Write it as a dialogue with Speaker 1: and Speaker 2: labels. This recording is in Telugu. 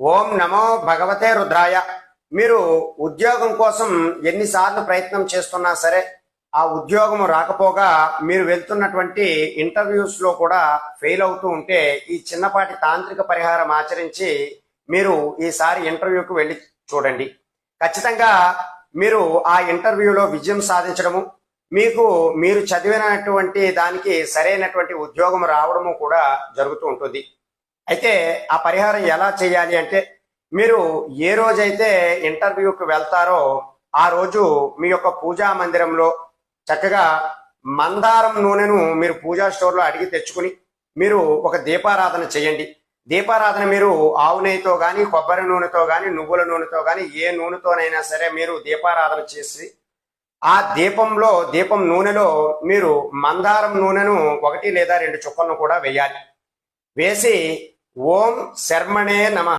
Speaker 1: ఓం నమో భగవతే రుద్రాయ. మీరు ఉద్యోగం కోసం ఎన్నిసార్లు ప్రయత్నం చేస్తున్నా సరే ఆ ఉద్యోగం రాకపోగా మీరు వెళ్తున్నటువంటి ఇంటర్వ్యూస్లో కూడా ఫెయిల్ అవుతూ ఉంటే ఈ చిన్నపాటి తాంత్రిక పరిహారం ఆచరించి మీరు ఈసారి ఇంటర్వ్యూకి వెళ్ళి చూడండి. ఖచ్చితంగా మీరు ఆ ఇంటర్వ్యూలో విజయం సాధించడము మీకు మీరు చదివినటువంటి దానికి సరైనటువంటి ఉద్యోగం రావడము కూడా జరుగుతూ ఉంటుంది. అయితే ఆ పరిహారం ఎలా చేయాలి అంటే మీరు ఏ రోజైతే ఇంటర్వ్యూకి వెళ్తారో ఆ రోజు మీ యొక్క పూజా మందిరంలో చక్కగా మందారం నూనెను మీరు పూజా స్టోర్లో అడిగి తెచ్చుకుని మీరు ఒక దీపారాధన చేయండి. దీపారాధన మీరు ఆవు నెయ్యితో కానీ కొబ్బరి నూనెతో కానీ నువ్వుల నూనెతో కానీ ఏ నూనెతోనైనా సరే మీరు దీపారాధన చేసి ఆ దీపంలో దీపం నూనెలో మీరు మందారం నూనెను ఒకటి లేదా రెండు చుక్కలను కూడా వేయాలి. వేసి ఓం శర్మణే నమ